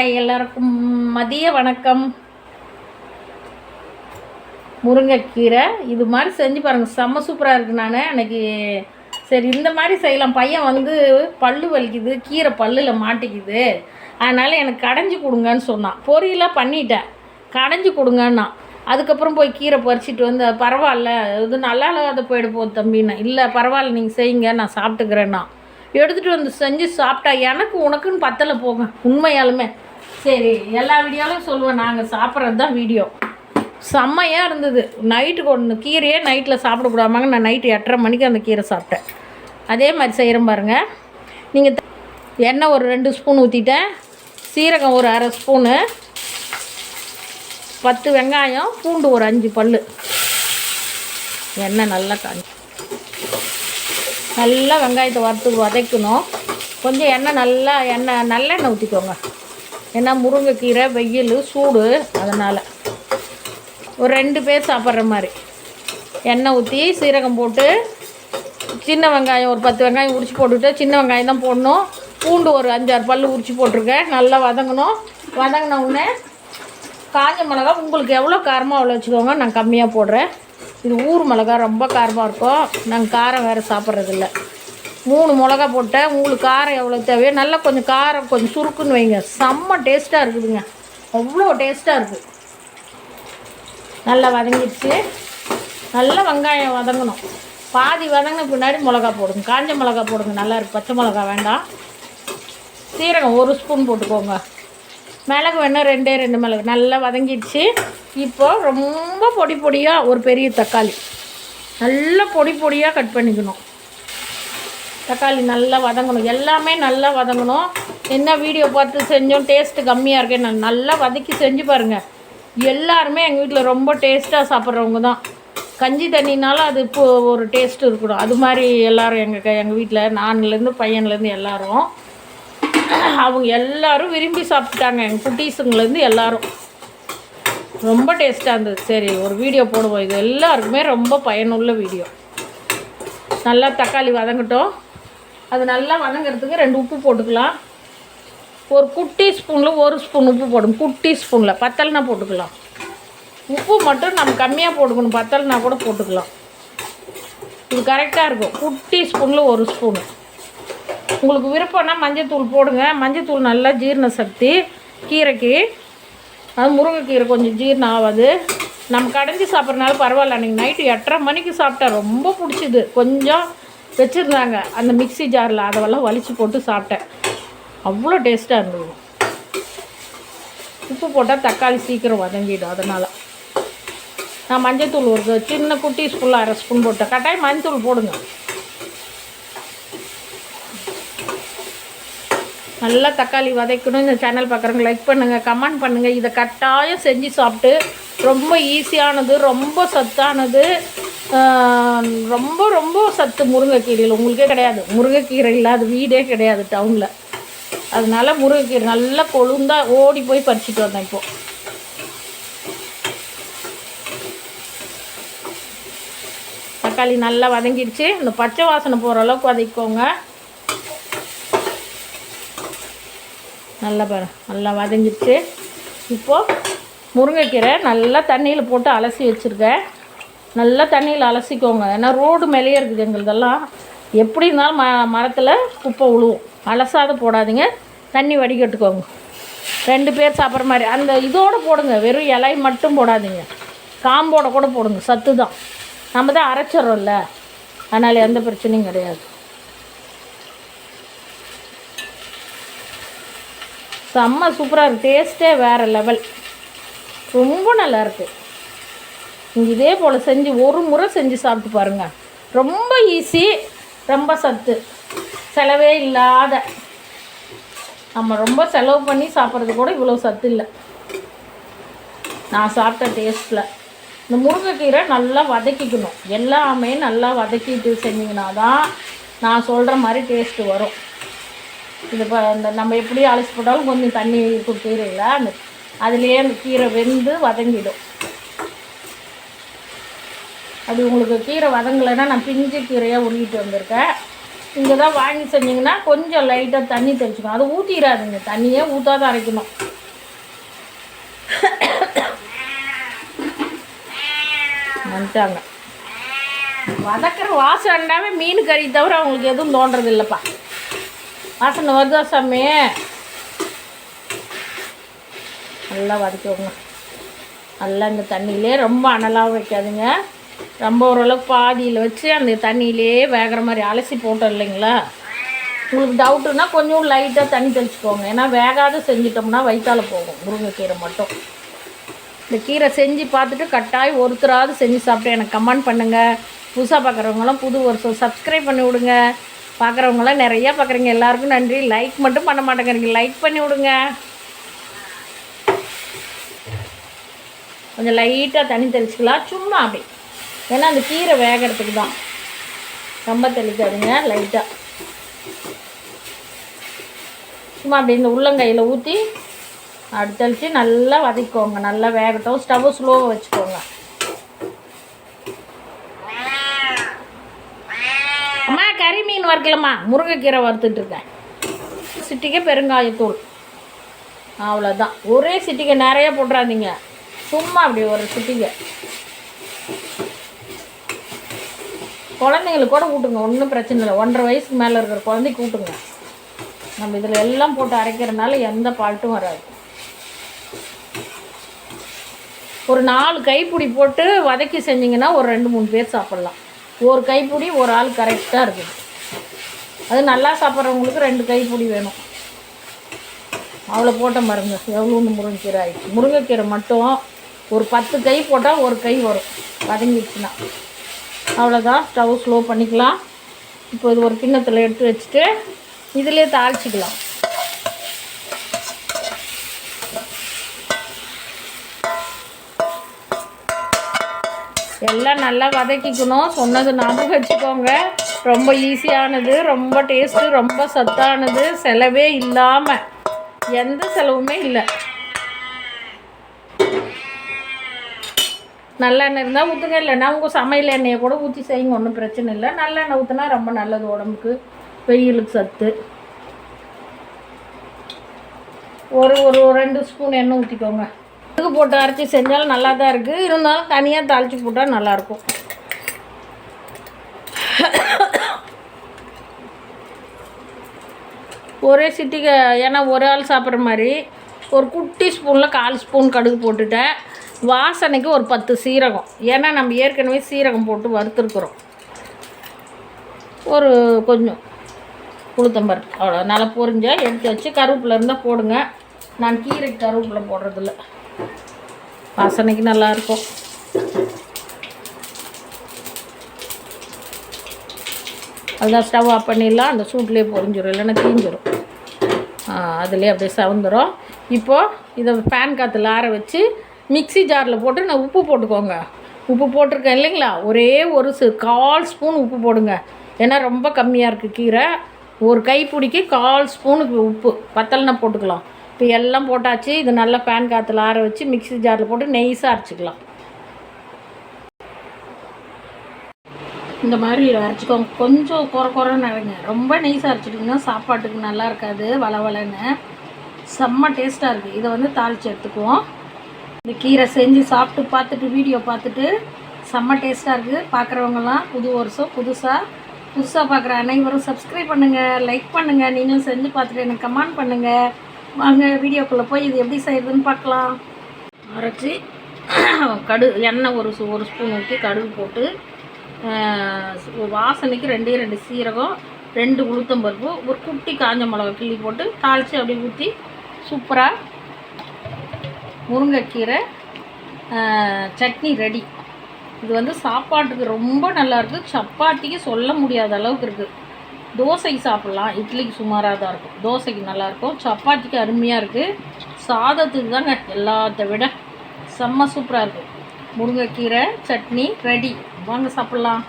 Hi எல்லாருக்கும் மதிய வணக்கம். முருங்கைக்கீரை இது மாதிரி செஞ்சு பாருங்கள் செம்ம சூப்பராக இருக்குது நான். அன்னைக்கு சரி இந்த மாதிரி செய்யலாம். பையன் வந்து பல்லு வலிக்குது கீரை பல்லில் மாட்டிக்குது. அதனால் எனக்கு கடைஞ்சி கொடுங்கன்னு சொன்னான். பொரியலாக பண்ணிட்டேன். கடைஞ்சி கொடுங்கன்னா. அதுக்கப்புறம் போய் கீரை பறிச்சிட்டு வந்து பரவாயில்ல. இது நல்லா இல்லாத போயிட போகுது தம்பின்னா இல்லை பரவாயில்ல. நீங்கள் செய்யுங்க. நான் சாப்பிட்டுக்கிறேன்னா எடுத்துகிட்டு வந்து செஞ்சு சாப்பிட்டா எனக்கு உனக்குன்னு பத்தலை போங்க. உண்மையாலுமே. சரி எல்லா வீடியோலையும் சொல்லுவேன். நாங்கள் சாப்பிட்றது தான் வீடியோ. செம்மையாக இருந்தது. நைட்டுக்கு ஒன்று கீரையே நைட்டில் சாப்பிடக்கூடாமாங்க நான் நைட்டு எட்டரை மணிக்கு அந்த கீரை சாப்பிட்டேன். அதே மாதிரி செய்கிறேன் பாருங்கள் நீங்கள் எண்ணெய் ஒரு ரெண்டு ஸ்பூன் ஊற்றிட்டேன் சீரகம் ஒரு அரை ஸ்பூனு பத்து வெங்காயம் பூண்டு ஒரு அஞ்சு பல் எண்ணெய் நல்லா காஞ்சி. நல்லா வெங்காயத்தை வறுத்து வதக்கணும். கொஞ்சம் எண்ணெய் நல்லா எண்ணெய் நல்லெண்ணெய் ஊற்றிக்கோங்க ஏன்னா முருங்கைக்கீரை வெயில் சூடு அதனால். ஒரு ரெண்டு பேர் சாப்பிட்ற மாதிரி. எண்ணெய் ஊற்றி சீரகம் போட்டு சின்ன வெங்காயம் ஒரு பத்து வெங்காயம் உரிச்சு போட்டுட்டு சின்ன வெங்காயம் தான் போடணும். பூண்டு ஒரு அஞ்சாறு பல் உரிச்சு போட்டிருக்கேன் நல்லா வதங்கணும். வதங்கின உடனே காஞ்ச மிளகா உங்களுக்கு எவ்வளோ காரமாக அவ்வளோ வச்சுக்கோங்க நான் கம்மியாக போடுறேன். இது ஊர் மிளகா ரொம்ப காரமாக இருக்கும். நாங்கள் காரம் வேறு சாப்பிட்றதில்ல. மூணு மிளகா போட்டேன். உங்களுக்கு காரம் எவ்வளோ தேவையோ நல்லா கொஞ்சம் காரம் கொஞ்சம் சுருக்குன்னு வைங்க. செம்ம டேஸ்ட்டாக இருக்குதுங்க. அவ்வளோ டேஸ்ட்டாக இருக்குது நல்லா வதங்கிடுச்சு. நல்லா வெங்காயம் வதங்கணும். பாதி வதங்கின பின்னாடி மிளகா போடுங்க. காஞ்ச மிளகா போடுங்க. நல்லாயிருக்கு பச்சை மிளகா வேண்டாம். சீரகம் ஒரு ஸ்பூன் போட்டுக்கோங்க. மிளகு வேணால் ரெண்டே ரெண்டு மிளகு. நல்லா வதங்கிடுச்சு. இப்போ ரொம்ப பொடி பொடியாக ஒரு பெரிய தக்காளி. நல்லா பொடி பொடியாக கட் பண்ணிக்கணும். தக்காளி நல்லா வதங்கணும். எல்லாமே நல்லா வதங்கணும். என்ன வீடியோ பார்த்து செஞ்சோம் டேஸ்ட்டு கம்மியாக இருக்கேன் நான் நல்லா வதக்கி செஞ்சு பாருங்கள் எல்லாருமே எங்கள் வீட்டில் ரொம்ப டேஸ்ட்டாக சாப்பிட்றவங்க தான். கஞ்சி தண்ணினாலும் அது இப்போ ஒரு டேஸ்ட் இருக்கணும். அது மாதிரி எல்லோரும் எங்கள் எங்கள் வீட்டில் நான்லேருந்து பையன்லேருந்து எல்லோரும். அவங்க எல்லாரும் விரும்பி சாப்பிட்டாங்க எங்கள் குட்டீஸுங்கலேருந்து எல்லோரும். ரொம்ப டேஸ்ட்டாக இருந்தது. சரி ஒரு வீடியோ போடுவோம். இது எல்லாருக்குமே ரொம்ப பயனுள்ள வீடியோ. நல்லா தக்காளி வதங்கட்டும். அது நல்லா வதங்கிறதுக்கு ரெண்டு உப்பு போட்டுக்கலாம். ஒரு குட்டி ஸ்பூனில் ஒரு ஸ்பூன் உப்பு போடும் குட்டி ஸ்பூனில் பத்தல்னா போட்டுக்கலாம். உப்பு மட்டும் நம்ம கம்மியாக போட்டுக்கணும். பத்தல்னா கூட போட்டுக்கலாம். இது கரெக்டாக இருக்கும். குட்டி ஸ்பூனில் ஒரு ஸ்பூனு உங்களுக்கு விருப்பம்னா மஞ்சத்தூள் போடுங்க. மஞ்சத்தூள் நல்லா ஜீரண சக்தி. கீரைக்கு. அது முருங்கைக்கீரை கொஞ்சம் ஜீரணம் ஆகாது. நம்ம கடைஞ்சி சாப்பிட்றனால பரவாயில்ல. அன்றைக்கி நைட்டு எட்டரை மணிக்கு சாப்பிட்டா ரொம்ப பிடிச்சிது. கொஞ்சம் வச்சுருந்தாங்க அந்த மிக்ஸி ஜாரில் அதெல்லாம் வலித்து போட்டு சாப்பிட்டேன். அவ்வளோ டேஸ்ட்டாக இருந்தது. உப்பு போட்டால் தக்காளி சீக்கிரம் வதங்கிடும் அதனால். நான் மஞ்சத்தூள் ஒரு சின்ன குட்டி ஸ்பூனில் அரை ஸ்பூன் போட்டேன். கட்டாயம் மஞ்சத்தூள் போடுங்க. நல்லா தக்காளி வதக்கணும். இந்த சேனல் பார்க்குறவங்க லைக் பண்ணுங்கள் கமெண்ட் பண்ணுங்கள் இதை கட்டாயம் செஞ்சு சாப்பிட்டு ரொம்ப ஈஸியானது ரொம்ப சத்தானது. ரொம்ப ரொம்ப சத்து முருங்கைக்கீரையில் உங்களுக்கே கிடையாது. முருங்கைக்கீரை இல்லாத வீடே கிடையாது டவுனில் அதனால் முருங்கைக்கீரை நல்லா கொழுந்தா ஓடி போய் பறிச்சிட்டு வந்தேன் இப்போது தக்காளி நல்லா வதங்கிடுச்சு. இந்த பச்சை வாசனை போகிற அளவுக்கு வதக்கிக்கோங்க. நல்லா பாரு நல்லா வதங்கிடுச்சு. இப்போது முருங்கைக்கீரை நல்லா தண்ணியில் போட்டு அலசி வச்சுருக்கேன். நல்லா தண்ணியில் அலசிக்கோங்க. ஏன்னா ரோடு மேலேயே இருக்குது எங்களுதெல்லாம் எப்படி இருந்தாலும் ம மரத்தில் குப்பை விழுவும் அலசாத போடாதீங்க. தண்ணி வடிகட்டுக்கோங்க. ரெண்டு பேர் சாப்பிட்ற மாதிரி. அந்த இதோடு போடுங்க. வெறும் இலை மட்டும் போடாதீங்க. காம்போட கூட போடுங்க. சத்து தான். நம்ம தான் அரைச்சிட்றோம்ல. அதனால் எந்த பிரச்சனையும் கிடையாது. செம்ம சூப்பராக இருக்குது டேஸ்ட்டே வேறு லெவல் ரொம்ப நல்லா இருக்குது நீங்கள் இதே போல் செஞ்சு ஒரு முறை செஞ்சு சாப்பிட்டு பாருங்கள் ரொம்ப ஈஸி ரொம்ப சத்து. செலவே இல்லாத. நம்ம ரொம்ப செலவு பண்ணி சாப்பிட்றது கூட இவ்வளோ சத்து இல்லை. நான் சாப்பிட்ட டேஸ்ட்டில் இந்த முருங்கைக்கீரை நல்லா வதக்கிக்கணும். எல்லாமே நல்லா வதக்கிட்டு செஞ்சிங்கன்னா தான் நான் சொல்கிற மாதிரி டேஸ்ட்டு வரும். இது இப்போ இந்த நம்ம எப்படி அலசி போட்டாலும் கொஞ்சம் தண்ணி கொடுத்துக்கிறீங்களா அந்த அதுலேயே அந்த கீரை வெந்து வதங்கிடும். அது உங்களுக்கு கீரை வதங்கலைன்னா நான் பிஞ்சு கீரையாக உருகிட்டு வந்திருக்கேன். இங்கே தான் வாங்கி செஞ்சிங்கன்னா கொஞ்சம் லைட்டாக தண்ணி தெளிச்சுக்கணும். அதை ஊற்றிடாதுங்க தண்ணியே ஊற்றாத அரைக்கணும். வந்துட்டாங்க. வதக்கிற வாசனைனாவே மீன் கறி தவிர அவங்களுக்கு எதுவும் தோன்றது இல்லைப்பா. வாசனை வருதா சாமி? நல்லா வதக்கிவோங்க நல்லா இந்த தண்ணியிலே ரொம்ப அனலாகவும் வைக்காதுங்க. ரொம்ப ஓரளவுக்கு பாதியில் வச்சு அந்த தண்ணியிலே வேகிற மாதிரி அலசி போட்டோம் இல்லைங்களா? உங்களுக்கு டவுட்டுன்னா கொஞ்சம் லைட்டாக தண்ணி தெளிச்சுக்கோங்க. ஏன்னா வேகாத செஞ்சிட்டோம்னா வயிற்றால் போகும். முருங்கைக்கீரை மட்டும். இந்த கீரை செஞ்சு பார்த்துட்டு கட்டாய் ஒருத்தராவது செஞ்சு சாப்பிட்டு எனக்கு கமெண்ட் பண்ணுங்கள் புதுசாக பார்க்குறவங்களாம் புது வருஷம் சப்ஸ்கிரைப் பண்ணி விடுங்க. பார்க்குறவங்களாம் நிறையா பார்க்குறீங்க. எல்லாருக்கும் நன்றி. லைக் மட்டும் பண்ண மாட்டேங்கிறீங்க லைக் பண்ணி விடுங்க. கொஞ்சம் லைட்டாக தண்ணி தெளிச்சுக்கலாம். சும்மா அப்படி. ஏன்னா அந்த கீரை வேகிறதுக்கு தான். ரொம்ப தெளிக்காதுங்க லைட்டாக சும்மா அப்படி இந்த உள்ளங்கையில் ஊற்றி அப்படி நல்லா வதக்கிக்கோங்க. நல்லா வேகட்டும். ஸ்டவ் ஸ்லோவாக வச்சுக்கோங்க. அம்மா கறி மீன் வறுக்கலம்மா. முருங்கைக்கீரை வறுத்துட்ருக்கேன் சிட்டிக்கை பெருங்காயத்தூள். அவ்வளோதான் ஒரே சிட்டிக்கை நிறைய போட்டுறாதீங்க. சும்மா அப்படி ஒரு சிட்டிக்கை குழந்தைங்களுக்கு கூட ஊட்டுங்க ஒன்றும் பிரச்சனை இல்லை. ஒன்றரை வயசுக்கு மேலே இருக்கிற குழந்தைக்கு ஊட்டுங்க நம்ம இதில் எல்லாம் போட்டு அரைக்கிறதுனால எந்த பால்ட்டும் வராது. ஒரு நாலு கைப்பிடி போட்டு வதக்கி செஞ்சிங்கன்னா ஒரு ரெண்டு மூணு பேர் சாப்பிட்லாம். ஒரு கைப்பிடி ஒரு ஆள் கரெக்டாக இருக்குது. அது நல்லா சாப்பிட்றவங்களுக்கு ரெண்டு கைப்பிடி வேணும். அவ்வளோ போட்ட மருங்க எவ்வளோன்னு முருங்கைக்கீரை ஆகிடுச்சு முருங்கைக்கீரை மட்டும் ஒரு பத்து கை போட்டால் ஒரு கை வரும். வதங்கிடுச்சுன்னா. அவ்வளோதான் ஸ்டவ் ஸ்லோ பண்ணிக்கலாம். இப்போ இது ஒரு கிண்ணத்தில் எடுத்து வச்சுட்டு இதிலே தாளிச்சிக்கலாம். எல்லாம் நல்லா வதக்கிக்கணும். சொன்னது ஞாபகம் வச்சுக்கோங்க. ரொம்ப ஈஸியானது ரொம்ப டேஸ்ட்டு ரொம்ப சத்தானது செலவே இல்லாமல் எந்த செலவுமே இல்லை. நல்லெண்ணெய் இருந்தால் ஊற்றுங்க இல்லைன்னா உங்கள் சமையல் எண்ணெயை கூட ஊற்றி செய்யுங்க ஒன்றும் பிரச்சனை இல்லை. நல்லெண்ணெய் ஊற்றினா ரொம்ப நல்லது உடம்புக்கு. வெயிலுக்கு சத்து. ஒரு ஒரு ரெண்டு ஸ்பூன் எண்ணெய் ஊற்றிக்கோங்க இதுக்கு போட்டு அரைச்சி செஞ்சாலும் நல்லா தான் இருக்குது இருந்தாலும் தனியாக தாளித்து போட்டால் நல்லாயிருக்கும். ஒரே சிட்டிக்கு ஏன்னா ஒரு ஆள் சாப்பிட்ற மாதிரி ஒரு குட்டி ஸ்பூனில் கால் ஸ்பூன் கடுகு போட்டுட்டேன். வாசனைக்கு ஒரு பத்து சீரகம். ஏன்னா நம்ம ஏற்கனவே சீரகம் போட்டு வறுத்துருக்குறோம். ஒரு கொஞ்சம் உளுத்தம்பருப்பு. அவ்வளோ நல்லா பொரிஞ்சா எடுத்து வச்சு கருவேப்பில் இருந்தால் போடுங்க. நான் கீரைக்கு கருவேப்பில் போடுறதில்ல. வாசனைக்கு நல்லாயிருக்கும் அதுதான் ஸ்டவ் ஆஃப் பண்ணிடலாம். அந்த சூட்லேயே பொரிஞ்சிடும் இல்லைன்னா தீஞ்சிடும் அதுலேயே அப்படியே சவந்துடும் இப்போது இதை ஃபேன் காற்றுல ஆற வச்சு மிக்ஸி ஜாரில் போட்டு நான் உப்பு போட்டுக்கோங்க. உப்பு போட்டிருக்கேன் இல்லைங்களா? ஒரே ஒரு சு கால் ஸ்பூன் உப்பு போடுங்க. ஏன்னா ரொம்ப கம்மியாக இருக்குது கீரை. ஒரு கைப்பிடிக்கு கால் ஸ்பூனுக்கு உப்பு. பத்தலைனா போட்டுக்கலாம். இப்போ எல்லாம் போட்டாச்சு. இது நல்லா ஃபேன் காற்றுல ஆற வச்சு மிக்ஸி ஜாரில் போட்டு நெய்ஸாக அரைச்சிக்கலாம். இந்த மாதிரி அரைச்சிக்கோங்க. கொஞ்சம் குறை குறைன்னு அரைங்க. ரொம்ப நெய்ஸாக அரைச்சிட்டிங்கன்னா சாப்பாட்டுக்கு நல்லா இருக்காது. வள வளன்னு. செம்ம டேஸ்ட்டாக இருக்குது இதை வந்து தாளித்து எடுத்துக்குவோம். இந்த கீரை செஞ்சு சாப்பிட்டு பார்த்துட்டு வீடியோ பார்த்துட்டு செம்ம டேஸ்ட்டாக இருக்குது பார்க்குறவங்கலாம் புது வருஷம் புதுசாக புதுசாக பார்க்குற அனைவரும் சப்ஸ்கிரைப் பண்ணுங்கள் லைக் பண்ணுங்கள் நீங்களும் செஞ்சு பார்த்துட்டு எனக்கு கமெண்ட் பண்ணுங்கள் வாங்க வீடியோக்குள்ளே போய் இது எப்படி செய்யுதுன்னு பார்க்கலாம். அரைச்சி கடு எண்ணெய் ஒரு ஒரு ஸ்பூன் ஊற்றி கடுகு போட்டு ஒரு வாசனைக்கு ரெண்டே ரெண்டு சீரகம் ரெண்டு உளுத்தம்பருப்பு ஒரு குட்டி காஞ்ச மிளகா கிள்ளி போட்டு தாளித்து அப்படியே ஊற்றி சூப்பராக முருங்கைக்கீரை சட்னி ரெடி. இது வந்து சாப்பாட்டுக்கு ரொம்ப நல்லாயிருக்கு சப்பாத்திக்கு சொல்ல முடியாத அளவுக்கு இருக்குது தோசைக்கு சாப்பிட்லாம். இட்லிக்கு சுமாராக தான் இருக்கும். தோசைக்கு நல்லாயிருக்கும் சப்பாத்திக்கு அருமையாக இருக்குது சாதத்துக்கு தாங்க எல்லாத்த விட செம்ம சூப்பராக இருக்குது முருங்கைக்கீரை சட்னி ரெடி. வாங்க சாப்பிட்லாம்.